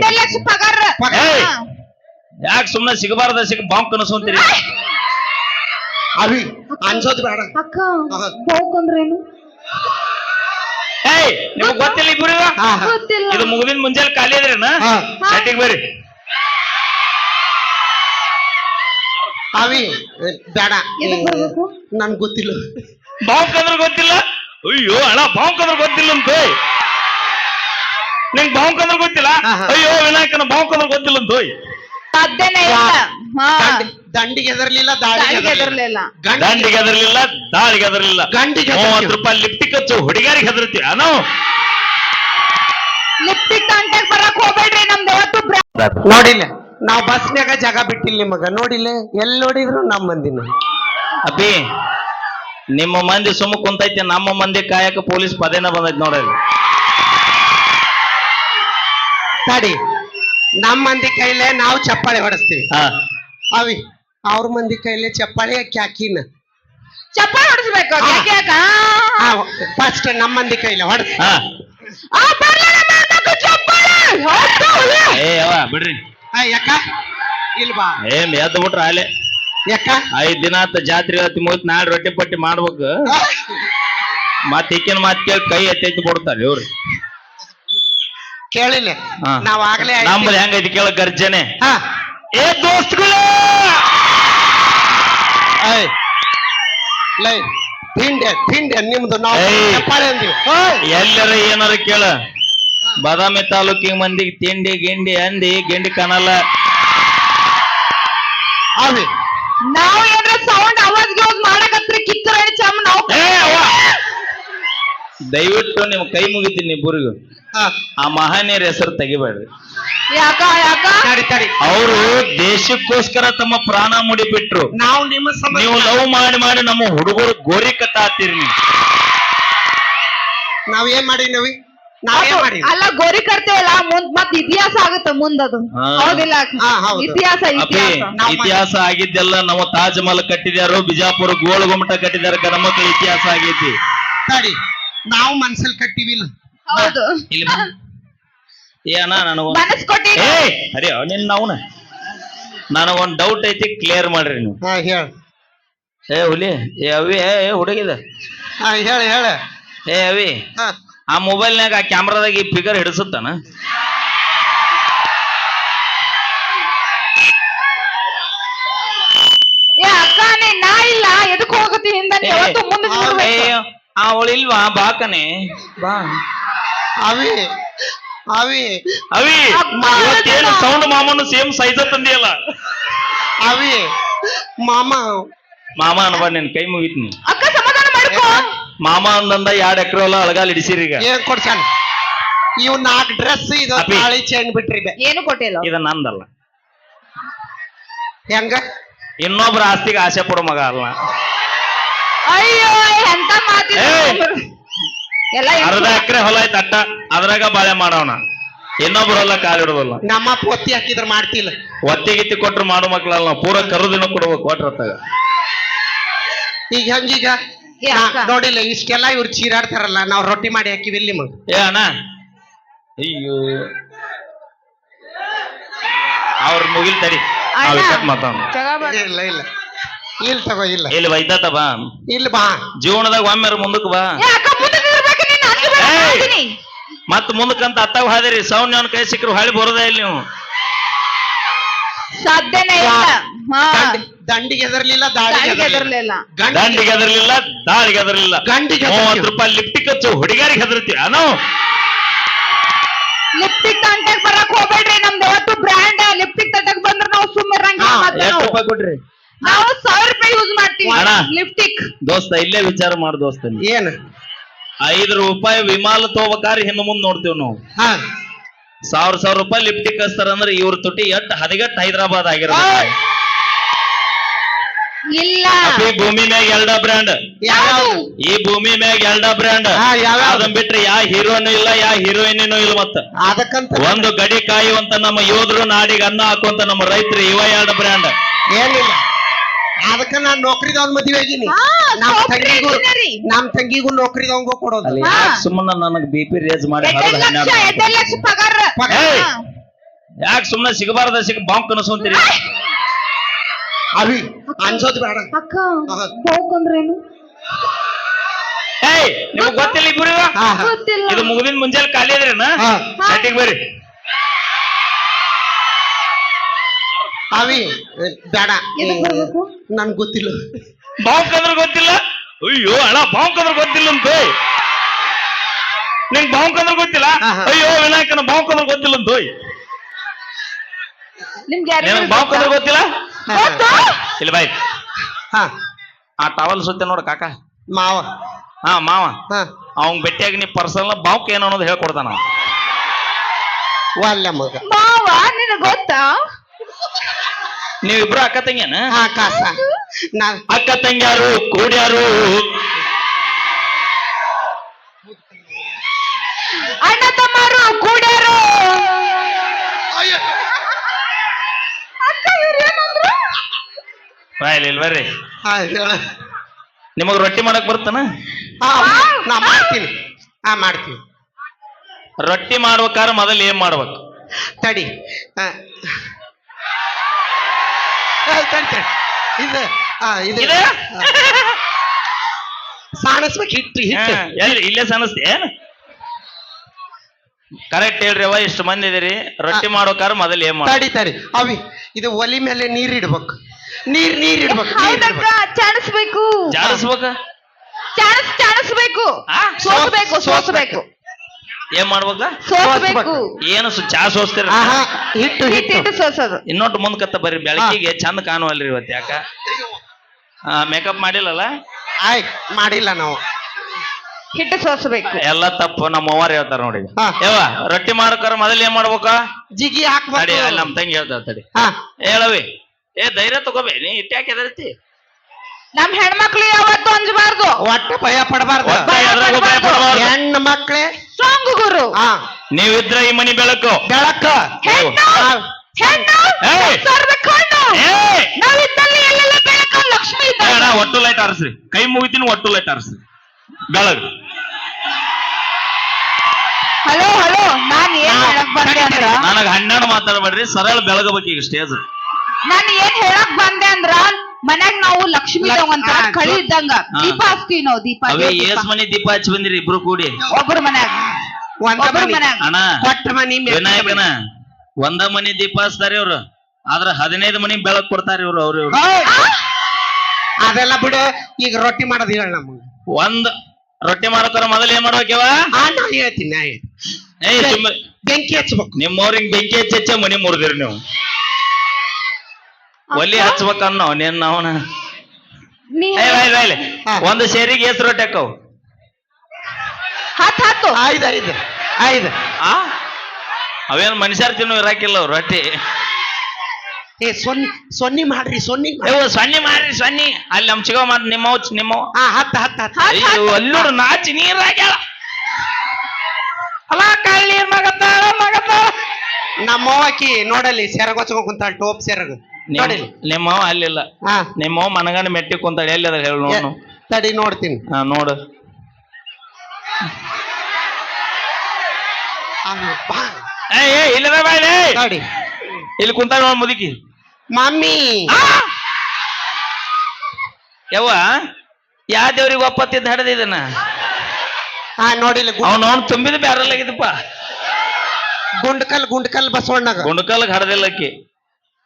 ಐದೈದು ಲಕ್ಷ ಪಗಾರ. ಏಯ್! ಹಾ. ಯಾಕೆ ಸುಮ್ಮನೆ ಸಿಗಬಾರ್ದ ಸಿಗ ಬಾಂಬ್ ಕನಸಂತೀರಿ ಅವಿ ಅನ್ಸೋದ್ ಬೇಡ. ಅಕ್ಕ ಆಹಾ. ಏಯ್ ನಿಮಗ್ ಗೊತ್ತಿಲ್ಲ ಇಬ್ರು ಹಾ ಹಾ. ಗೊತ್ತಿಲ್ಲ. ಇದು ಮುಗಿದಿನ ಮುಂಜಾನೆ ಖಾಲಿ ಅದ್ರೇನ? ಹಾ. ಸೆಟ್ಟಿಗೆ ಬರ್ರಿ ಅವಿ ಏ, ಬೇಡ. ಎದಕ್ ಬರ್ಬೇಕು? ನನ್ ಗೊತ್ತಿಲ್ಲ. ಬಾಂಬ್ ಕಂದ್ರೆ ಗೊತ್ತಿಲ್ಲ? ಅಯ್ಯೋ ಅಣ್ಣ ಬಾಂಬ್ ಕಂದ್ರೆ ಗೊತ್ತಿಲ್ಲ ಅಂತ ನಿಂಗ್ ಕಂದ್ರ ಗೊತ್ತಿಲ್ಲ? ಹಾ, ಹಾ. ಅಯ್ಯೋ ವಿನಾಯಕನ ಕಂದ್ರ ಗೊತ್ತಿಲ್ಲ ಅಂತ ಸಾಧ್ಯನೇ ಇಲ್ಲ. ಹಾ. ದಂಡಿ- ದಂಡಿಗೆ ಎದರ್ಲಿಲ್ಲ ದಾಳಿಗೆ ದಾಳಿಗೆ ಎದರ್ಲಿಲ್ಲ ಹೆದರ್ಲಿಲ್ಲ. ಗಂಡಿಗೆ ದಂಡಿಗೆ ಹೆದರ್ಲಿಲ್ಲ ದಾಳಿಗೆ ಹೆದರ್ಲಿಲ್ಲ. ಗಂಡಿಗೆ ಮೂವತ್ತು ರೂಪಾಯಿ ಲಿಪ್ಟಿಕ್ ಹಚ್ಚು ಹುಡುಗಾರಿಗೆ ಹೆದರ್ತೀವಿ ಅನೋ. ಲಿಪ್ಟಿಕ್ ತಂಟೆಗ್ ಬರಕ್ ಹೋಗ್ಬೇಡ್ರಿ ನಮ್ದು. ಯಾವತ್ತು ನೋಡಿಲ್ಲ. ನಾವ್ ಬಸ್ನ್ಯಾಗ ಜಾಗ ಬಿಟ್ಟಿಲ್ಲ ನಿಮಗ. ನೋಡಿಲ್ಲ. ಎಲ್ ನೋಡಿದ್ರು ನಮ್ ಮಂದಿನ. ಅಪ್ಪಿ ನಿಮ್ಮ ಮಂದಿ ಸುಮ್ಮ ಕುಂತೈತಿ. ನಮ್ಮ ಮಂದಿ ಕಾಯಕ ಪೊಲೀಸ್ ಪದೇನ ಬಂದೈತಿ ನೋಡ್ರಿ. ತಡಿ ನಮ್ಮ ಮಂದಿ ಕೈಲೇ ನಾವು ಚಪ್ಪಾಳೆ ಹೊಡೆಸ್ತೀವಿ. ಹಾ. ಅವಿ ಅವ್ರ ಮಂದಿ ಕೈಲೇ ಚಪ್ಪಾಳೆ ಕ್ಯಾಕಿನ ಚಪ್ಪಾಳೆ ಹೊಡಿಸ್ಬೇಕು ಹಾ. ಯಾಕೆ? ಯಾಕ? ಫಸ್ಟ್ ನಮ್ಮ ಮಂದಿ ಕೈಲೇ ಹೊಡೆಸ್. ಹಾ. ಆ, ಬರ್ಲಿಲ್ಲ ಮಾಡ್ಬೇಕು ಚಪ್ಪಾಳೆ. ಹೊಡ್ದು ಹುಲಿ. ಏ ಬಿಡ್ರಿ. ಯಾಕ? ಇಲ್ವಾ ಏ ಎದ್ದು ಬಿಟ್ರ ಆಲೆ ಯಾಕ? ಐದ್ ದಿನ ಆತ ಜಾತ್ರೆ ಹತ್ತಿ ಮುಗಿತ್ ನಾಳೆ ರೊಟ್ಟಿ ಪಟ್ಟಿ ಮಾಡ್ಬೇಕು. ಮತ್ ಈಕಿನ ಮಾತ್ ಕೇಳಿ ಕೈ ಎತ್ತಿ ಎತ್ತಿ ಕೊಡ್ತಾರೆ ಇವ್ರು. ಕೇಳಿಲ್ಲ ಹಾ. ನಾವ್ ಆಗ್ಲೇ ನಮ್ಮಲ್ಲಿ ಹೆಂಗೈತಿ ಕೇಳ ಗರ್ಜನೆ. ಹಾ. ಏ ದೋಸ್ತ್ಗಳು! ಲೈ ತಿಂಡೆ ತಿಂಡೆ ನಿಮ್ದು ನಾವು ಎಲ್ಲರ ಏನಾರ ಕೇಳ. ಬಾದಾಮಿ ತಾಲೂಕಿನ ಮಂದಿಗೆ ತಿಂಡಿ ಗಿಂಡಿ ಅಂದಿ ಗಿಂಡಿ ಕಾಣಲ್ಲ ಅವಿ ನಾವು ದಯವಿಟ್ಟು ನಿಮ್ ಕೈ ಮುಗಿತೀನಿ ಇಬ್ಬರಿಗೂ ಆ ಮಹನೀಯರ ಹೆಸರು ತೆಗಿಬೇಡ್ರಿ. ಯಾಕ ಯಾಕ? ತಡಿ ತಡಿ. ಅವರು ದೇಶಕ್ಕೋಸ್ಕರ ತಮ್ಮ ಪ್ರಾಣ ಮುಡಿಬಿಟ್ರು. ನಾವು ನಿಮ್ಮ ನೀವು ಲವ್ ಮಾಡಿ ಮಾಡಿ ನಮ್ಮ ಹುಡುಗರು ಗೋರಿ ಕತ್ತಾತೀರಿ ನೀವು. ನಾವ್? ಏನ್ ನಾವೇನ್ ಅದು- ಮಾಡಿ ಅಲ್ಲ ಗೋರಿ ಕಟ್ತೇವಲ್ಲ ಮುಂದ್ ಮತ್ ಇತಿಹಾಸ ಆಗುತ್ತೆ ಮುಂದದು ಹಾ. ಹೌದಿಲ್ಲ? ಹಾ, ಹೌದು. ಇತಿಹಾಸ ಅಪ್ಪಿ ಇತಿಹಾಸ. ನಾವು ಇತಿಹಾಸ ಆಗಿದ್ದೆಲ್ಲ ನಮ್ಮ ತಾಜ್ ಮಹಲ್ ಕಟ್ಟಿದ್ಯಾರು ಬಿಜಾಪುರ ಗೋಳ ಗುಮ್ಮಟ ಕಟ್ಟಿದಾರ ಗಣಮಕ್ಳ ಇತಿಹಾಸ ಆಗೈತಿ. ತಡಿ. ನಾವು ಮನಸ್ಸಲ್ಲಿ ಕಟ್ಟಿವಿಲ್ಲ ಹೌದು. ಇಲ್ಲಿ ಬಾ. ಏ ಅಣ್ಣ ನನಗೊಂದು ಮನಸ್ ಕೊಟ್ಟಿ ಏ ಅರೆ ನಿನ್ನ ಅವನ ನನಗೊಂದ್ ಡೌಟ್ ಐತಿ ಕ್ಲಿಯರ್ ಮಾಡ್ರಿ ನೀವು. ಹಾ ಹೇಳ. ಏ ಹುಲಿ ಏ ಅವಿ ಏ ಏ ಹುಡುಗಿದ. ಹಾ ಹೇಳ ಹೇಳ. ಏ ಅವಿ ಹಾ. ಆ ಮೊಬೈಲ್ನಾಗ ಆ ಕ್ಯಾಮ್ರಾದಾಗ ಈ ಫಿಗರ್ ಹಿಡಿಸುತ್ತಾನ? ಏ ಅಕ್ಕ ನೀ ನಾ ಇಲ್ಲ ಎದಕ್ ಹೋಗತಿ ಹಿಂದ? ನೀ ಯಾವತ್ತು ಮುಂದೆ ಏ ಇಲ್ವಾ? ಬಾಕನೆ ಬಾ. ಅವಿ ಅವಿ. ಅವಿ ಇವತ್ತೇನು ಸೌಂಡ್ ಮಾಮನು ಸೇಮ್ ಸೈಜ್ ತಂದಿಯಲ್ಲ? ಅವಿ ಮಾಮ. ಮಾಮ ಅನ್ಬಾ ನಿನ್ ಕೈ ಮುಗಿತ್ನಿ. ಅಕ್ಕ ಸಮಾಧಾನ ಮಾಡ್ಕೋ. ಮಾಮ ಅಂದಂದ ಎರಡ್ ಎಕರೆ ಹೊಲ ಅಳಗಾಲ್ ಹಿಡಿಸಿರಿ ಈಗ. ಏನ್ ಕೊಡ್ಸಾನ ಇವ್ ನಾಲ್ಕು ಡ್ರೆಸ್ ಇದು ಅಪ್ಪಿ. ತಾಳಿ ಚೈನ್ ಬಿಟ್ರಿದೆ. ಏನು ಕೊಟ್ಟಿಲ್ಲ? ಇದ ನಂದಲ್ಲ. ಹೆಂಗ? ಇನ್ನೊಬ್ರ ಆಸ್ತಿಗೆ ಆಸೆ ಪಡೋ ಮಗ ಅಲ್ಲ. ಅಯ್ಯೋ ಎಂತ ಮಾತಿದ? ಎಲ್ಲ ಅರ್ಧ ಎಕರೆ ಹೊಲ ಐತೆ ಅಟ್ಟ. ಅದ್ರಾಗ ಬಾಳೆ ಮಾಡೋಣ. ಇನ್ನೊಬ್ರ ಹೊಲ ಕಾಲಿಡೋದಲ್ಲ ನಮ್ಮ ಒತ್ತಿ ಹಾಕಿದ್ರ ಮಾಡ್ತಿಲ್ಲ. ಒತ್ತಿ ಗಿತ್ತಿ ಕೊಟ್ರು ಮಾಡೋ ಮಕ್ಳಲ್ಲ ನಾವು. ಪೂರ ಕರುದಿನ ಕೊಡ್ಬೇಕು ಕೊಟ್ರತ್ತಾಗ ಈಗ ಹೆಂಗೀಗ ಏ ನಾ- ಅಕ್ಕ. ನೋಡಿಲ್ಲ ಇಷ್ಟೆಲ್ಲ ಇವ್ರು ಚೀರಾಡ್ತಾರಲ್ಲ ನಾವ್ ರೊಟ್ಟಿ ಮಾಡಿ ಹಾಕಿವಿ ಇಲ್ಲಿ ಮಗ. ಏ ಅಣ್ಣ. ಅಯ್ಯೋ. ಅವ್ರ ಮುಗಿಲ್ ತಡಿ. ಮಾತಾಡ ಇಲ್ಲ ಇಲ್ಲ. ಇಲ್ಲ ತಗೋ ಇಲ್ಲ. ಇಲ್ಲಿ ಬೈದಾತ ಬಾ. ಇಲ್ಲಿ ಬಾ. ಜೀವನದಾಗ ಒಮ್ಮೆ ಮುಂದಕ್ಕೆ ಬಾ. ಮತ್ ಮುಂದಕ್ಕಂತ ಅತ್ತಾಗ ಹಾದಿರಿ. ಸೌಂಡ್ ಅವನ ಕೈ ಸಿಕ್ಕರು ಹೊಳಿ ಬರೋದೇ ಇಲ್ಲ ನೀವು. ಸಾಧ್ಯನೇ ಇಲ್ಲ. ದಂಡಿಗೆ ಎದರ್ಲಿಲ್ಲ ದಾಳಿಗೆ ಎದರ್ಲಿಲ್ಲ ಹೆದರ್ಲಿಲ್ಲ. ದಂಡಿಗೆ ಹೆದರ್ಲಿಲ್ಲ ದಾಳಿಗೆ ಹೆದರ್ಲಿಲ್ಲ. ಗಂಡಿಗೆ ಮೂವತ್ತು ರೂಪಾಯಿ ಲಿಪ್ಟಿಕ್ ಹಚ್ಚು ಹುಡುಗಾರಿಗೆ ಹೆದರ್ತೀವಿ ಅನು. ಲಿಪ್ಟಿಕ್ ಅಂತ ಬರಕ್ ಹೋಗ್ಬೇಡ್ರಿ ನಮ್ದು ಯಾವತ್ತು ಬ್ರ್ಯಾಂಡ್ ಲಿಪ್ಟಿಕ್ ತಂಟೆಗ್ ಬಂದ್ರೆ ನಾವು ಸುಮ್ಮನೆ ಎಷ್ಟು ರೂಪಾಯಿ ಕೊಟ್ರಿ? ನಾವು ಸಾವಿರ ರೂಪಾಯಿ ಯೂಸ್ ಮಾಡ್ತೀವಿ. ಅಣ್ಣ. ಲಿಪ್ಟಿಕ್ ದೋಸ್ತ ಇಲ್ಲೇ ವಿಚಾರ ಮಾಡು ದೋಸ್ತ ನೀ. ಏನ್? ಐದು ರೂಪಾಯಿ ವಿಮಾಲ ತಗೋಬೇಕಾದ್ರೆ ಹಿಂದ ಮುಂದ್ ನೋಡ್ತೀವಿ ನಾವು. ಹಾ. ಸಾವಿರ ಸಾವಿರ ರೂಪಾಯಿ ಲಿಫ್ಟಿಗೆ ಹಚ್ತಾರ ಅಂದ್ರೆ ಇವ್ರ ತುಟಿ ಎಟ್ ಹದಗೆಟ್ ಹೈದರಾಬಾದ್ ಆಗಿರ್ಬೇಕು ಇಲ್ಲ. ಈ ಭೂಮಿ ಮ್ಯಾಗ ಎಲ್ಡ ಬ್ರ್ಯಾಂಡ್ ಈ ಭೂಮಿ ಮ್ಯಾಗ ಎಲ್ಡ ಬ್ರ್ಯಾಂಡ್ ಹಾ, ಯಾವ ಅದನ್ ಬಿಟ್ರೆ ಯಾ ಹೀರೋನು ಇಲ್ಲ ಯಾ ಹೀರೋಯಿನ್ ಇಲ್ಲ ಮತ್ತ. ಅದಕ್ಕಂತ ಒಂದು ಗಡಿ ಕಾಯುವಂತ ನಮ್ಮ ಯೋಧರು ನಾಡಿಗೆ ಅನ್ನ ಹಾಕುವಂತ ನಮ್ಮ ರೈತರು ಇವ ಎರಡು ಬ್ರ್ಯಾಂಡ್ ಏನಿಲ್ಲ. ಅದಕ್ಕ ನಾನ್ ನೌಕರಿದವನ್ ಮದ್ವೆ ಆಗಿನಿ ಹಾ, ನಮ್ ತಂಗಿಗೂ engineering. ನಮ್ ತಂಗಿಗೂ ನೌಕರಿದವಂಗ ಕೊಡೋದು ಹಾ. ಸುಮ್ಮನೆ ನನಗ್ ಬಿ ಪಿ ರೇಜ್ ಮಾಡಿ ಯಾಕ ಲಕ್ಷ ಹನ್ನೆರಡು ಲಕ್ಷ ಪಗಾರ ಪಗಾರ. ಏಯ್! ಹಾ. ಯಾಕೆ ಸುಮ್ಮನೆ ಸಿಗಬಾರ್ದ ಸಿಗ ಬಾಂಬ್ ಕನಸಂತೀರಿ ಅವಿ ಅನ್ಸೋದ್ ಬೇಡ ಅಕ್ಕ ಆಹಾ. ಬೋಕ್ ಅಂದ್ರೇನು ಏಯ್ ನಿಮಗ್ ಗೊತ್ತಿಲ್ಲ ಇಬ್ರು ಹಾ ಹಾ ಗೊತ್ತಿಲ್ಲ ಇದು ಮುಗಿದಿನ ಮುಂಜಾನೆ ಖಾಲಿ ಅದ್ರೇನ ಹಾ. ಸೆಟ್ಟಿಗೆ ಬರ್ರಿ ಅವಿ ಬೇಡ. ನನ್ ಗೊತ್ತಿಲ್ಲ. ಬಾಂಕ್ ಅಂದ್ರೆ ಗೊತ್ತಿಲ್ಲ? ಅಯ್ಯೋ ಅಣ್ಣ ಬಾಂಕ್ ಅಂದ್ರೆ ಗೊತ್ತಿಲ್ಲ ಅಂತ. ನಿಂಗ್ ಬಾಂಕ್ ಅಂದ್ರೆ ಗೊತ್ತಿಲ್ಲ. ಅಯ್ಯೋ ವಿನಾಯಕನ ಬಾಂಕ್ ಅಂದ್ರೆ ಗೊತ್ತಿಲ್ಲ ಅಂತ. ಬಾಂಕ್ ಅಂದ್ರೆ ಗೊತ್ತಿಲ್ಲ? ಇಲ್ಲಿ ಇಲ್ಲ ಬಾಯ್. ಹಾ. ಆ ಟವಲ್ ಸುತ್ತೆ ನೋಡ ಕಾಕ. ಮಾವ. ಹಾ ಮಾವ. ಹಾ. ಅವ್ನ್ ಭೇಟಿಯಾಗಿ ನೀ ಪರ್ಸನಲ್ ಬಾಂಕ್ ಏನು ಅನ್ನೋದು ಹೇಳ್ಕೊಡ್ತಾನ ಅವ. ಮಗ. ಮಾವ ನಿನಗ್ ಗೊತ್ತಾ? ನೀವಿಬ್ರು ಅಕ್ಕ ತಂಗಿಯನ? ಹಾ ಕಾಸ ನಾ ಅಕ್ಕ ತಂಗಿಯಾರು ಕೂಡ್ಯಾರು. ಅಣ್ಣ ತಮ್ಮರು ಕೂಡ್ಯಾರು. ಇಲ್ಲಿ ಬರ್ರಿ. ಹಾ, ಹೇಳ. ನಿಮಗ್ ರೊಟ್ಟಿ ಮಾಡಕ್ ಬರ್ತಾನ ಹಾ, ನಾ ಮಾಡ್ತೀನಿ. ಹಾ ಮಾಡ್ತೀನಿ. ರೊಟ್ಟಿ ಮಾಡ್ಬೇಕಾದ್ರೆ ಮೊದಲು ಏನ್ ಮಾಡ್ಬೇಕು? ತಡಿ. ಹಾ. ಇದು ಇದು? ಸಾಣಿಸ್ಬೇಕು ಹಿಟ್ಟು ಹಿಟ್ಟು. ಹಾ, ಇಲ್ಲೇ ಸಾಣಿಸ್ತಿ ಏನ್? ಕರೆಕ್ಟ್ ಹೇಳ್ರಿ ಅವ ಇಷ್ಟು ಮಂದಿ ಇದೀರಿ. ರೊಟ್ಟಿ ಮಾಡೋಕಾರ ಮೊದಲು ಏನ್ ಮಾಡ ತಡಿ ತಡಿ. ಅವಿ ಇದು ಒಲಿ ಮೇಲೆ ನೀರ್ ಇಡ್ಬೇಕು. ನೀರ್ ನೀರ್ ಇಡ್ಬೇಕು ನೀರ್ ಹೌದಕ್ಕ ಇಡ್ಬೇಕು. ಚಾಣಿಸ್ಬೇಕು. ಜಾಡಿಸ್ಬೇಕ ಚಾಣಿಸ್ ಚಾಣಿಸ್ಬೇಕು. ಸೋಸ್ಬೇಕು. ಸೋಸ್ಬೇಕು. ಏನ್ ಮಾಡ್ಬೇಕ ಸೋಸ್ಬೇಕು. ಏನು ಸು ಚಾ ಸೋಸ್ತೀರ ಆಹಾ ಹಿಟ್ಟು ಹಿಟ್ಟು. ಹಿಟ್ಟು ಹಿಟ್ಟು ಸೋಸೋದು. ಇನ್ನೊಟ್ಟು ಮುಂದ್ಕತ್ತ ಬರ್ರಿ ಬೆಳಕಿಗೆ ಚಂದ ಕಾಣುವಲ್ರಿ ಇವತ್ತು ಯಾಕ? ಮೇಕಪ್ ಮಾಡಿಲ್ಲಲ್ಲ? ಆಯ್ ಮಾಡಿಲ್ಲ ನಾವು. ಹಿಟ್ಟು ಸೋಸಬೇಕು. ಎಲ್ಲ ತಪ್ಪು ನಮ್ಮ ಅವ್ವಾರ ಹೇಳ್ತಾರ ನೋಡಿ. ಹಾ. ರೊಟ್ಟಿ ಮಾಡ್ಬೇಕಾರ ಮೊದಲು ಏನ್ ಮಾಡ್ಬೇಕ? ಜಿಗಿ ತಡಿ ಹಾಕ್ಬೇಕು ನಮ್ ತಂಗಿ ಹೇಳ್ತಾರ ತಡಿ. ಹಾ. ಹೇಳವಿ ಏ ಧೈರ್ಯ ತಗೋಬೇ ನೀ ಇಟ್ಯಾಕೆ ಎದರ್ತಿ ನಮ್ ಹೆಣ್ಮಕ್ಳು ಯಾವತ್ತೂ ಅಂಜಬಾರ್ದು. ಒಟ್ಟು ಭಯ ಪಡಬಾರ್ದು. ಒಟ್ಟ ಎದ್ರಾಗೂ ಭಯ ಪಡಬಾರ್ದು. ಹೆಣ್ಣು ಮಕ್ಳೇ ಸ್ಟ್ರಾಂಗ್ ಗುರು. ಹಾ ನೀವಿದ್ರ ಈ ಮನಿ ಬೆಳಕು. ಬೆಳಕ. ಹೆಣ್ಣು. ಹೆಣ್ಣು. ಏಯ್! ಸರ್ವ ಕಣ್ಣು ಏಯ್! ನಾವಿದ್ದಲ್ಲಿ ಎಲ್ಲೆಲ್ಲ ಬೆಳಕು? ಲಕ್ಷ್ಮಿ ಏ, ಇದ್ದಾಳೆ. ಒಟ್ಟು ಲೈಟ್ ಆರಿಸ್ರಿ. ಕೈ ಮುಗಿತೀನಿ ಒಟ್ಟು ಲೈಟ್ ಆರಿಸ್ರಿ. ಬೆಳಗ್. Hello hello. ನಾನ್ ಏನ್ ಹೇಳಕ್ ಬಂದೆ ಅಂದ್ರ? ನನಗ್ ಹನ್ನೆರಡು ಮಾತಾಡ್ಬೇಡ್ರಿ. ಸರಳ ಬೆಳಗಬೇಕು ಈಗ ಸ್ಟೇಜ್ ನಾನು ಏನ್ ಹೇಳಕ್ ಬಂದೆ ಅಂದ್ರ ಮನ್ಯಾಗ ನಾವು ಲಕ್ಷ್ಮಿ ಲಕ್- ತಗೊಂತ ಹಾ, ಕಳಿ ಇದ್ದಂಗ. ಹಾ. ದೀಪ ಹಚ್ತೀವಿ ನಾವು ದೀಪ ಅವೇ ದೇವ್ರ್ ದೀಪ. ಏಸ್ ಮನಿ ದೀಪ ಹಚ್ಚಿ ಬಂದಿರಿ ಇಬ್ರು ಕೂಡಿ. ಒಬ್ರು ಮನ್ಯಾಗ. ಒಂದ ಒಬ್ರು ಮನಿ. ಮನ್ಯಾಗ. ಅಣ್ಣ ಕೊಟ್ಟ ಮನಿ ಮೆಟ್ಟಿದ ವಿನಾಯಕನ ಮನಿ. ಒಂದ ಮನಿ ದೀಪ ಹಚ್ತಾರ ಇವ್ರು. ಆದ್ರ ಹದಿನೈದು ಮನಿ ಬೆಳಕ್ ಕೊಡ್ತಾರ ಇವ್ರು ಅವ್ರ ಇವ್ರು. ಅದೆಲ್ಲ ಬಿಡು ಈಗ ರೊಟ್ಟಿ ಮಾಡೋದು ಹೇಳ ನಮಗೆ. ಒಂದ್ ರೊಟ್ಟಿ ಮಾಡ್ತಾರ ಮೊದಲ ಏನ್ ಮಾಡ್ಬೇಕವ? ಆ ನಾ ಹೇಳ್ತೀನಿ ನಾ ಹೇಳ್ತೀನಿ. ಏಯ್ ಬೆಂಕಿ ಹಚ್ಬೇಕು. ನಿಮ್ಮವ್ರಿಗೆ ಬೆಂಕಿ ಹಚ್ಚಿ ಹಚ್ಚ ಮನಿ ಮುರಿದಿರಿ ನೀವು. ಒಲಿ ಹಚ್ಬೇಕನ್ನೋ ನಿನ್ನ ಅವನ. ನೀ ಏ ಒಂದು ಸೇರಿಗೆ ಎಷ್ಟು ರೊಟ್ಟಿ ಹಾಕವು ಹತ್ತು ಹತ್ತು ಐದು ಐದು ಐದು. ಆ? ಅವೇನ್ ಮನುಷ್ಯರ್ ತಿನ್ನು ಇರಾಕಿಲ್ಲ ರೊಟ್ಟಿ. ಏ ಸೊನ್ನಿ ಸೊನ್ನಿ ಮಾಡ್ರಿ ಸೊನ್ನಿ. ಅಯ್ಯೋ ಸೊನ್ನಿ ಮಾಡ್ರಿ ಸೊನ್ನಿ. ಅಲ್ಲಿ ನಮ್ ಚಿಗೋ ಮಾಡ್ ನಿಮ್ಮವ್ ನಿಮ್ಮವ್ ಹಾ ಹತ್ತ ಹತ್ತ ಹತ್ತ ಹತ್ ಅಯ್ಯೋ. ಅಲ್ಲೂರು ನಾಚಿ ನೀರಾಗ್ಯಾಳ. ಅಲ್ಲ ಕಳ್ಳಿ ಮಗತ್ತಾಳ ನಮ್ಮವ್ವ ಆಕಿ ನೋಡಲ್ಲಿ ಸೆರಗೊಚ್ಕೊಂಡ್ ಕುಂತಾಳ ಟೋಪ್ ಸೆರಗು. ನಿಮ್ಮವ್ ಅಲ್ಲಿಲ್ಲ. ಹಾ. ನಿಮ್ಮವ್ ಮನಗಂಡ ಮೆಟ್ಟಿ ಕುಂತಾಳೆ ಎಲ್ಲಿ ಅದ್ರ ಹೇಳು ನೋಡು ತಡಿ ನೋಡ್ತೀನಿ. ಹಾ ನೋಡು. ಆ, ಬಾ. ಏ ಏ ಇಲ್ಲದ ಬಾಯ್ಲೆ ನೋಡಿ ಇಲ್ಲಿ. ಕುಂತಾಳ ನೋಡ್ ಮುದುಕಿ. ಮಮ್ಮಿ. ಯವ್ವ ಯಾ ದೇವ್ರಿಗೆ ಒಪ್ಪತ್ತಿದ್ದ ಹಡದ ಇದನ್ನ? ಹಾ ನೋಡಿಲ್ಲ ಅವ್ನ ಅವ್ನು ತುಂಬಿದ ಬ್ಯಾರಲ್ಲಾಗಿದ್ದಪ್ಪ ಗುಂಡ್ಕಲ್ ಗುಂಡ್ಕಲ್ ಬಸವಣ್ಣ ಗುಂಡ್ಕಲ್ ಹಡದಿಲ್ಲಕ್ಕಿ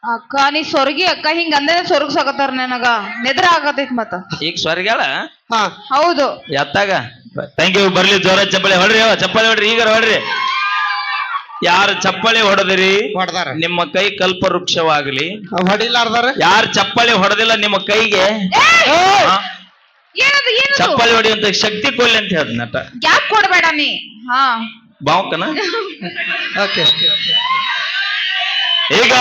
ಅಕ್ಕ ನೀ ಸ್ವರ್ಗಿ ಅಕ್ಕ ಹಿಂಗ ಅಂದ್ರೆ ಸೊರ್ಗ್ಸಾಕತ್ತಾರ ನನಗ. ನೆದ್ರ ಆಗತೈತ್ ಮತ್ತ. ಈಗ ಸ್ವರ್ಗ್ಯಾಳ? ಹಾ. ಹೌದು. ಎತ್ತಾಗ? ಥ್ಯಾಂಕ್ ಯು ಬರ್ಲಿ ಜೋರ ಚಪ್ಪಳಿ ಹೊಡ್ರಿ ಚಪ್ಪಲಿ ಚಪ್ಪಳಿ ಹೊಡ್ರಿ ಈಗ ಹೊಡ್ರಿ. ಯಾರು ಚಪ್ಪಲಿ ಹೊಡೆದಿರಿ ಹೊಡ್ದಾರ. ನಿಮ್ಮ ಕೈ ಕಲ್ಪ ವೃಕ್ಷವಾಗ್ಲಿ ಹೊಡಿಲಾರ್ದಾರ? ಯಾರು ಚಪ್ಪಲಿ ಹೊಡೆದಿಲ್ಲ ನಿಮ್ಮ ಕೈಗೆ? ಹಾ, ಏನದು ಏನದು? ಚಪ್ಪಳಿ ಹೊಡೆಯುವಂತ ಶಕ್ತಿ ಕೊಲ್ಲಿ ಅಂತ ಹೇಳ್ದ ನಟ. ಗ್ಯಾಪ್ ಕೊಡ್ಬೇಡ ನೀ? ಹಾ. ಬಾವಕನ? ಓಕೆ. ಈಗ